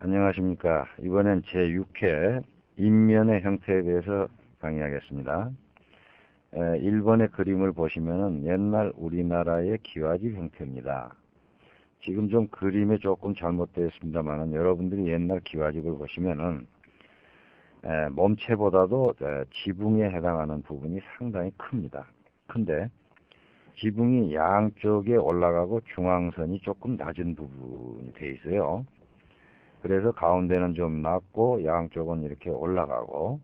안녕하십니까. 이번엔 제6회 인면의 형태에 대해서 강의하겠습니다. 에, 1번의 그림을 보시면 옛날 우리나라의 기와집 형태입니다. 지금 좀 그림에 조금 잘못되어 있습니다만 여러분들이 옛날 기와집을 보시면은 에, 몸체보다도 에, 지붕에 해당하는 부분이 상당히 큽니다. 큰데 지붕이 양쪽에 올라가고 중앙선이 조금 낮은 부분이 되어 있어요. 그래서 가운데는 좀 낮고 양쪽은 이렇게 올라가고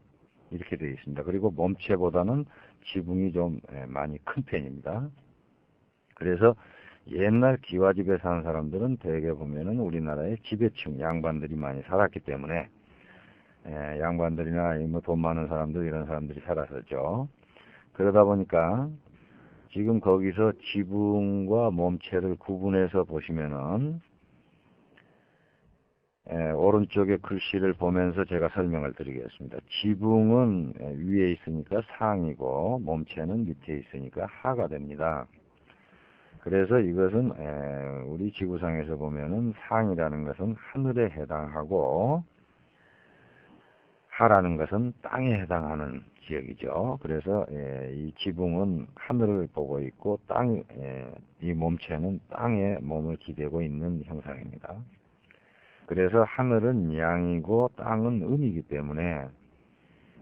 이렇게 되어 있습니다. 그리고 몸체보다는 지붕이 좀 예, 많이 큰 편입니다. 그래서 옛날 기와집에 사는 사람들은 대개 보면은 우리나라의 지배층 양반들이 많이 살았기 때문에 예, 양반들이나 뭐 돈 많은 사람들 이런 사람들이 살았었죠. 그러다 보니까 지금 거기서 지붕과 몸체를 구분해서 보시면은 에, 오른쪽에 글씨를 보면서 제가 설명을 드리겠습니다. 지붕은 위에 있으니까 상이고 몸체는 밑에 있으니까 하가 됩니다. 그래서 이것은 에, 우리 지구상에서 보면은 상이라는 것은 하늘에 해당하고 하라는 것은 땅에 해당하는 지역이죠. 그래서 에, 이 지붕은 하늘을 보고 있고 땅, 에, 이 몸체는 땅에 몸을 기대고 있는 형상입니다. 그래서 하늘은 양이고 땅은 음이기 때문에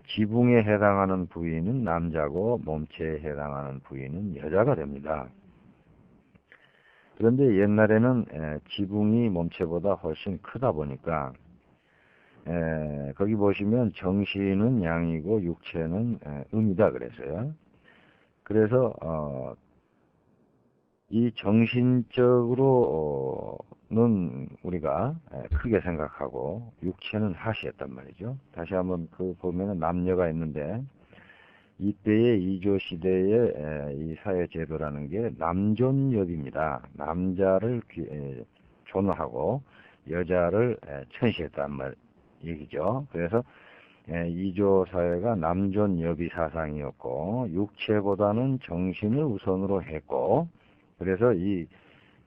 지붕에 해당하는 부위는 남자고 몸체에 해당하는 부위는 여자가 됩니다. 그런데 옛날에는 지붕이 몸체보다 훨씬 크다 보니까 거기 보시면 정신은 양이고 육체는 음이다 그랬어요. 그래서 어, 이 정신적으로는 우리가 크게 생각하고 육체는 하시했단 말이죠. 다시 한번 그 보면은 남녀가 있는데 이때의 이조 시대의 이 사회 제도라는 게 남존여비입니다. 남자를 존하고 여자를 천시했단 말 얘기죠. 그래서 이조 사회가 남존여비 사상이었고 육체보다는 정신을 우선으로 했고 그래서 이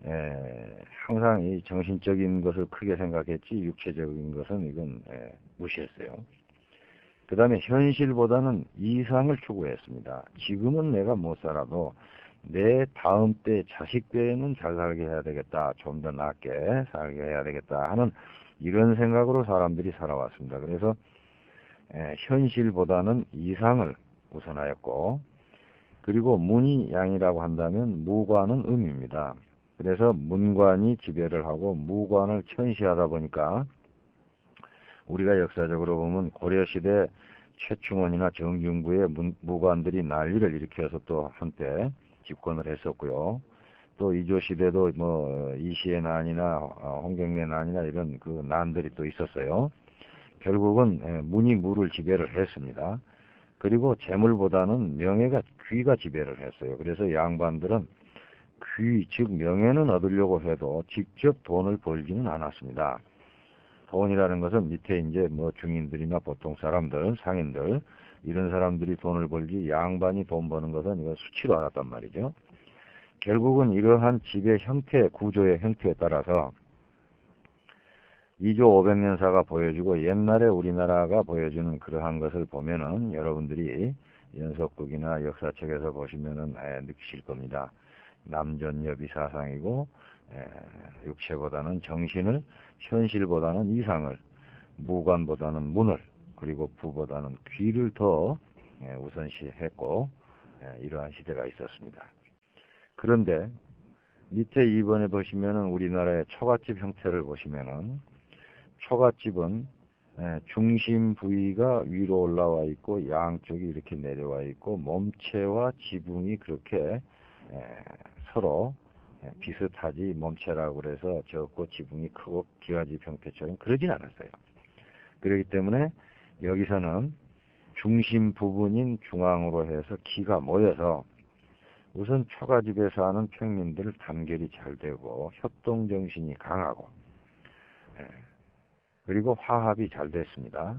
에, 항상 이 정신적인 것을 크게 생각했지 육체적인 것은 이건 에, 무시했어요. 그 다음에 현실보다는 이상을 추구했습니다. 지금은 내가 못 살아도 내 다음 때 자식 때는 잘 살게 해야 되겠다. 좀 더 낫게 살게 해야 되겠다 하는 이런 생각으로 사람들이 살아왔습니다. 그래서 에, 현실보다는 이상을 우선하였고 그리고 문이 양이라고 한다면 무관은 음입니다. 그래서 문관이 지배를 하고 무관을 천시하다 보니까 우리가 역사적으로 보면 고려시대 최충원이나 정중부의 무관들이 난리를 일으켜서 또 한때 집권을 했었고요. 또 이조 시대도 뭐 이시의 난이나 홍경래 난이나 이런 그 난들이 또 있었어요. 결국은 문이 무를 지배를 했습니다. 그리고 재물보다는 명예가 귀가 지배를 했어요. 그래서 양반들은 귀, 즉 명예는 얻으려고 해도 직접 돈을 벌지는 않았습니다. 돈이라는 것은 밑에 이제 뭐 중인들이나 보통 사람들, 상인들 이런 사람들이 돈을 벌지 양반이 돈 버는 것은 이거 수치로 알았단 말이죠. 결국은 이러한 집의 형태, 구조의 형태에 따라서 2조 500년사가 보여주고 옛날에 우리나라가 보여주는 그러한 것을 보면은 여러분들이 연속극이나 역사책에서 보시면은 에, 느끼실 겁니다. 남전여비 사상이고 에, 육체보다는 정신을 현실보다는 이상을 무관보다는 문을 그리고 부보다는 귀를 더 에, 우선시했고 이러한 시대가 있었습니다. 그런데 밑에 2번에 보시면은 우리나라의 초가집 형태를 보시면은 초가집은 중심 부위가 위로 올라와 있고 양쪽이 이렇게 내려와 있고 몸체와 지붕이 그렇게 서로 비슷하지 몸체라고 그래서 적고 지붕이 크고 기와집 형태처럼 그러진 않았어요. 그렇기 때문에 여기서는 중심 부분인 중앙으로 해서 기가 모여서 우선 초가집에 사는 평민들 단결이 잘 되고 협동정신이 강하고 그리고 화합이 잘 됐습니다.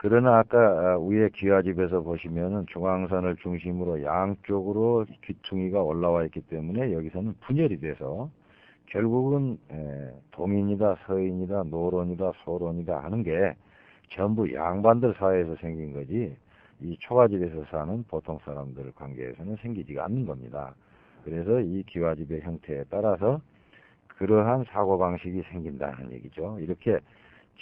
그러나 아까 위에 기와집에서 보시면은 중앙선을 중심으로 양쪽으로 귀퉁이가 올라와 있기 때문에 여기서는 분열이 돼서 결국은 에, 동인이다, 서인이다, 노론이다, 소론이다 하는 게 전부 양반들 사회에서 생긴 거지 이 초가집에서 사는 보통 사람들 관계에서는 생기지가 않는 겁니다. 그래서 이 기와집의 형태에 따라서 그러한 사고방식이 생긴다는 얘기죠. 이렇게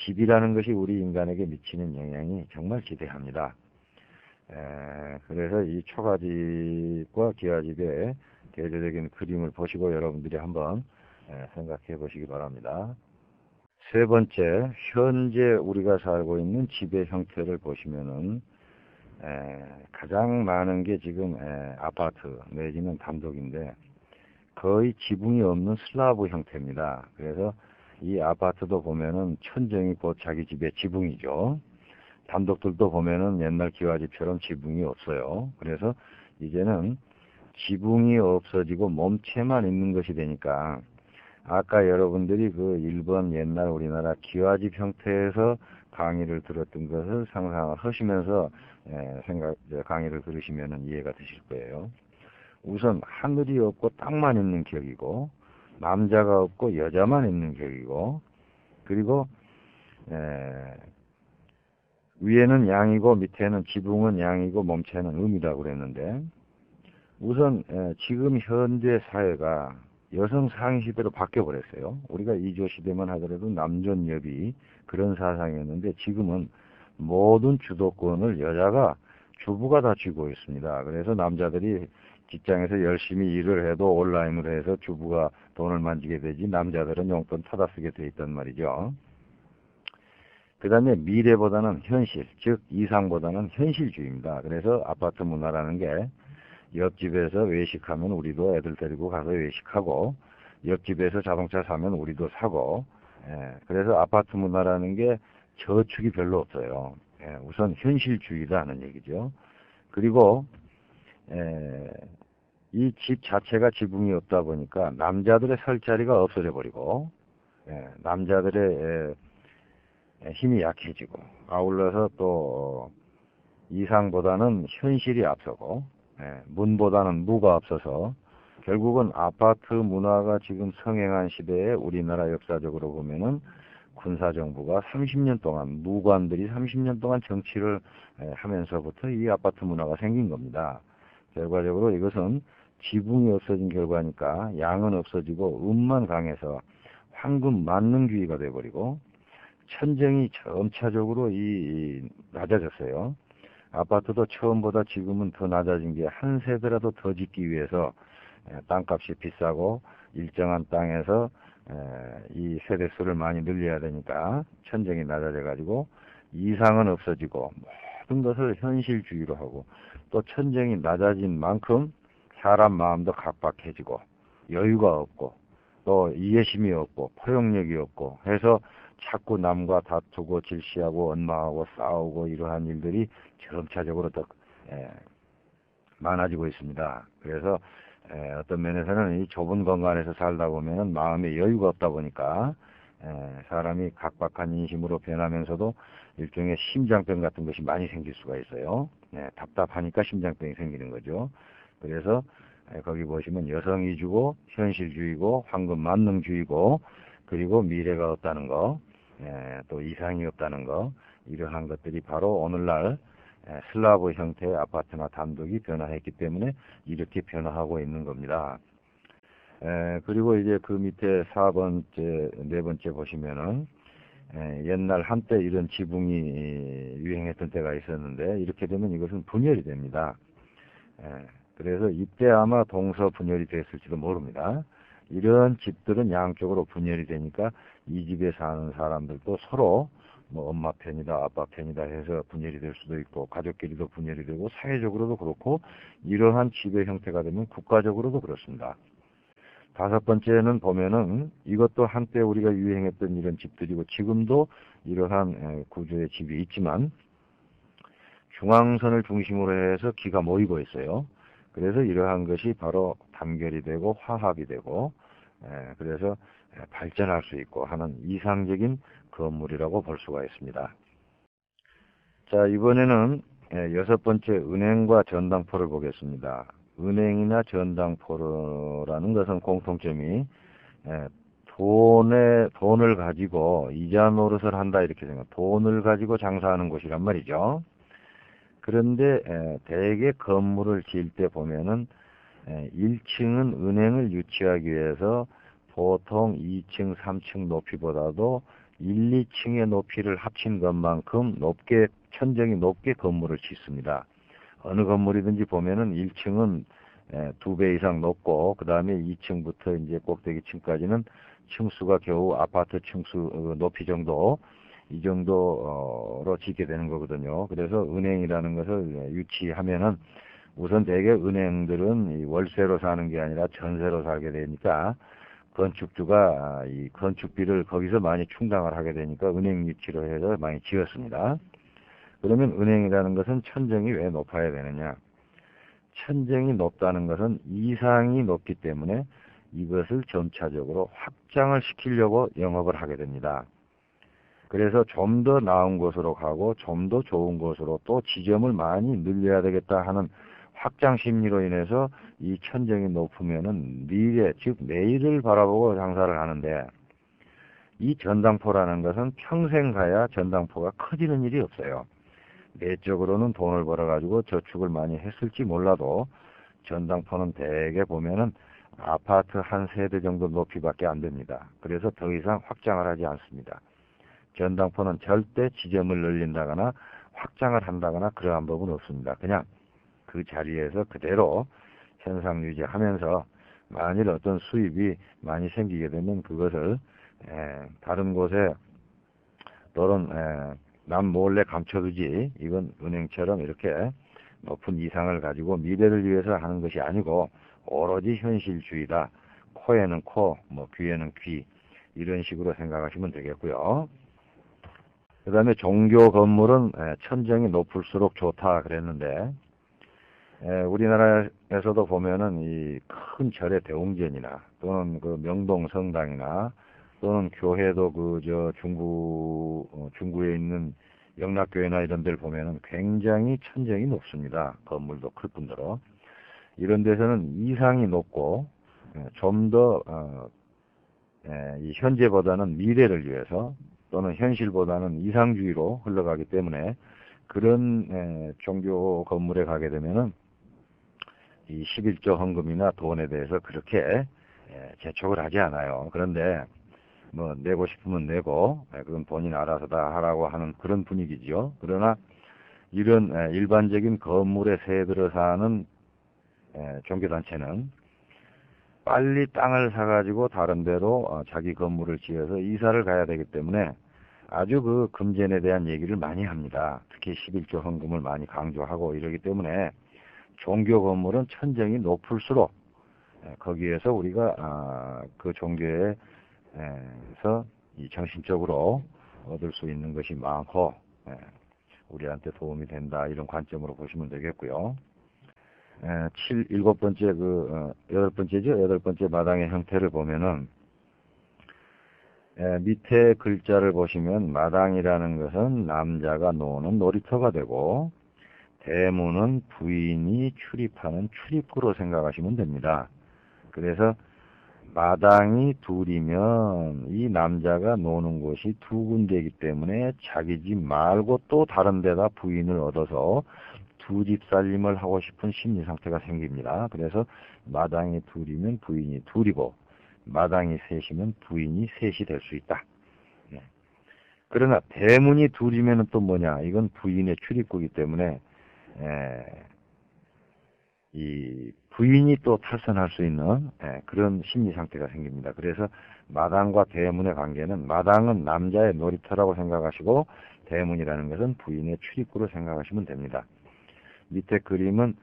집이라는 것이 우리 인간에게 미치는 영향이 정말 지대합니다. 에, 그래서 이 초가집과 기와집의 대조적인 그림을 보시고 여러분들이 한번 에, 생각해 보시기 바랍니다. 세 번째, 현재 우리가 살고 있는 집의 형태를 보시면은 에, 가장 많은 게 지금 에, 아파트 내지는 단독인데 거의 지붕이 없는 슬라브 형태입니다. 그래서 이 아파트도 보면은 천정이 곧 자기 집의 지붕이죠. 단독들도 보면은 옛날 기와집처럼 지붕이 없어요. 그래서 이제는 지붕이 없어지고 몸체만 있는 것이 되니까 아까 여러분들이 그 일본 옛날 우리나라 기와집 형태에서 강의를 들었던 것을 상상을 하시면서 예, 생각 강의를 들으시면 이해가 되실 거예요. 우선 하늘이 없고 땅만 있는 격이고 남자가 없고 여자만 있는 격이고 그리고 에, 위에는 양이고 밑에는 지붕은 양이고 몸체는 음이라고 그랬는데 우선 에, 지금 현재 사회가 여성 상위 시대로 바뀌어 버렸어요. 우리가 이조 시대만 하더라도 남존여비 그런 사상이었는데 지금은 모든 주도권을 여자가 주부가 다 쥐고 있습니다. 그래서 남자들이 직장에서 열심히 일을 해도 온라인으로 해서 주부가 돈을 만지게 되지 남자들은 용돈 타다 쓰게 돼 있단 말이죠. 그 다음에 미래보다는 현실, 즉 이상보다는 현실주의입니다. 그래서 아파트 문화라는 게 옆집에서 외식하면 우리도 애들 데리고 가서 외식하고 옆집에서 자동차 사면 우리도 사고 예, 그래서 아파트 문화라는 게 저축이 별로 없어요. 예, 우선 현실주의라는 얘기죠. 그리고 예, 이 집 자체가 지붕이 없다 보니까 남자들의 설 자리가 없어져 버리고 예, 남자들의 예, 힘이 약해지고 아울러서 또 이상보다는 현실이 앞서고 예, 문보다는 무가 앞서서 결국은 아파트 문화가 지금 성행한 시대에 우리나라 역사적으로 보면은 군사 정부가 30년 동안 무관들이 30년 동안 정치를 하면서부터 이 아파트 문화가 생긴 겁니다. 결과적으로 이것은 지붕이 없어진 결과니까 양은 없어지고 음만 강해서 황금 만능주의가 돼버리고 천정이 점차적으로 이 낮아졌어요. 아파트도 처음보다 지금은 더 낮아진 게 한 세대라도 더 짓기 위해서 땅값이 비싸고 일정한 땅에서 이 세대 수를 많이 늘려야 되니까 천정이 낮아져 가지고 이상은 없어지고 모든 것을 현실주의로 하고 또 천정이 낮아진 만큼 사람 마음도 각박해지고 여유가 없고 또 이해심이 없고 포용력이 없고 해서 자꾸 남과 다투고 질시하고 원망하고 싸우고 이러한 일들이 점차적으로 더 에, 많아지고 있습니다. 그래서 에, 어떤 면에서는 이 좁은 공간에서 살다 보면 마음에 여유가 없다 보니까 에, 사람이 각박한 인심으로 변하면서도 일종의 심장병 같은 것이 많이 생길 수가 있어요. 네, 답답하니까 심장병이 생기는 거죠. 그래서 거기 보시면 여성이주고 현실주의고 황금 만능주의고 그리고 미래가 없다는 거, 예, 또 이상이 없다는 거 이러한 것들이 바로 오늘날 예, 슬라브 형태의 아파트나 단독이 변화했기 때문에 이렇게 변화하고 있는 겁니다. 에, 그리고 이제 그 밑에 4번째, 네 번째 보시면은 에, 옛날 한때 이런 지붕이 유행했던 때가 있었는데 이렇게 되면 이것은 분열이 됩니다. 에, 그래서 이때 아마 동서 분열이 됐을지도 모릅니다. 이런 집들은 양쪽으로 분열이 되니까 이 집에 사는 사람들도 서로 뭐 엄마 편이다 아빠 편이다 해서 분열이 될 수도 있고 가족끼리도 분열이 되고 사회적으로도 그렇고 이러한 집의 형태가 되면 국가적으로도 그렇습니다. 다섯 번째는 보면은 이것도 한때 우리가 유행했던 이런 집들이고 지금도 이러한 구조의 집이 있지만 중앙선을 중심으로 해서 기가 모이고 있어요. 그래서 이러한 것이 바로 단결이 되고 화합이 되고 그래서 발전할 수 있고 하는 이상적인 건물이라고 볼 수가 있습니다. 자 이번에는 여섯 번째 은행과 전당포를 보겠습니다. 은행이나 전당포라는 것은 공통점이 예, 돈에 돈을 가지고 이자 노릇을 한다 이렇게 생각. 돈을 가지고 장사하는 곳이란 말이죠. 그런데 에, 대개 건물을 지을 때 보면은 에, 1층은 은행을 유치하기 위해서 보통 2층, 3층 높이보다도 1, 2층의 높이를 합친 것만큼 높게 천정이 높게 건물을 짓습니다. 어느 건물이든지 보면은 1층은 두 배 이상 높고 그 다음에 2층부터 이제 꼭대기 층까지는 층수가 겨우 아파트 층수 어, 높이 정도 이 정도로 짓게 되는 거거든요. 그래서 은행이라는 것을 유치하면은 우선 대개 은행들은 월세로 사는 게 아니라 전세로 살게 되니까 건축주가 이 건축비를 거기서 많이 충당을 하게 되니까 은행 유치로 해서 많이 지었습니다. 그러면 은행이라는 것은 천정이 왜 높아야 되느냐? 천정이 높다는 것은 이상이 높기 때문에 이것을 점차적으로 확장을 시키려고 영업을 하게 됩니다. 그래서 좀 더 나은 곳으로 가고 좀 더 좋은 곳으로 또 지점을 많이 늘려야 되겠다 하는 확장 심리로 인해서 이 천정이 높으면은 미래, 즉 내일을 바라보고 장사를 하는데 이 전당포라는 것은 평생 가야 전당포가 커지는 일이 없어요. 내적으로는 돈을 벌어가지고 저축을 많이 했을지 몰라도 전당포는 대개 보면은 아파트 한 세대 정도 높이밖에 안 됩니다. 그래서 더 이상 확장을 하지 않습니다. 전당포는 절대 지점을 늘린다거나 확장을 한다거나 그러한 법은 없습니다. 그냥 그 자리에서 그대로 현상 유지하면서 만일 어떤 수입이 많이 생기게 되면 그것을 에, 다른 곳에 또는 에, 남 몰래 감춰두지 이건 은행처럼 이렇게 높은 이상을 가지고 미래를 위해서 하는 것이 아니고 오로지 현실주의다. 코에는 코, 뭐 귀에는 귀 이런 식으로 생각하시면 되겠고요. 그 다음에 종교 건물은 천정이 높을수록 좋다 그랬는데 우리나라에서도 보면은 이 큰 절의 대웅전이나 또는 그 명동 성당이나 또는 교회도 그 저 중구 어, 중구에 있는 영락교회나 이런 데를 보면은 굉장히 천정이 높습니다. 건물도 클 뿐더러 이런 데서는 이상이 높고 좀 더 어, 이 현재보다는 미래를 위해서 또는 현실보다는 이상주의로 흘러가기 때문에 그런 에, 종교 건물에 가게 되면은 이 11조 헌금이나 돈에 대해서 그렇게 에, 재촉을 하지 않아요. 그런데 뭐 내고 싶으면 내고 에, 그건 본인 알아서 다 하라고 하는 그런 분위기죠. 그러나 이런 에, 일반적인 건물에 새 들어 사는 종교단체는 빨리 땅을 사가지고 다른 데로 어, 자기 건물을 지어서 이사를 가야 되기 때문에 아주 그 금전에 대한 얘기를 많이 합니다. 특히 11조 헌금을 많이 강조하고 이러기 때문에 종교 건물은 천정이 높을수록 거기에서 우리가 아, 그 종교 에서 정신적으로 얻을 수 있는 것이 많고 우리한테 도움이 된다 이런 관점으로 보시면 되겠고요. 에, 7, 일곱 번째 그, 어, 여덟 번째죠? 여덟 번째 마당의 형태를 보면은, 에, 밑에 글자를 보시면 마당이라는 것은 남자가 노는 놀이터가 되고, 대문은 부인이 출입하는 출입구로 생각하시면 됩니다. 그래서 마당이 둘이면 이 남자가 노는 곳이 두 군데이기 때문에 자기 집 말고 또 다른 데다 부인을 얻어서 두 집 살림을 하고 싶은 심리 상태가 생깁니다. 그래서 마당이 둘이면 부인이 둘이고 마당이 셋이면 부인이 셋이 될 수 있다. 네. 그러나 대문이 둘이면 또 뭐냐? 이건 부인의 출입구이기 때문에 에, 이 부인이 또 탈선할 수 있는 에, 그런 심리 상태가 생깁니다. 그래서 마당과 대문의 관계는 마당은 남자의 놀이터라고 생각하시고 대문이라는 것은 부인의 출입구로 생각하시면 됩니다. 밑에 그림은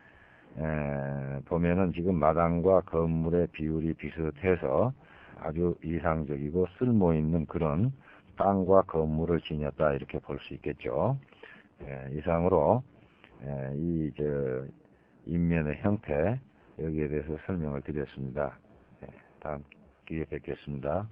에, 보면은 지금 마당과 건물의 비율이 비슷해서 아주 이상적이고 쓸모 있는 그런 땅과 건물을 지녔다 이렇게 볼 수 있겠죠. 에, 이상으로 에, 이저 인면의 형태 여기에 대해서 설명을 드렸습니다. 다음 기회에 뵙겠습니다.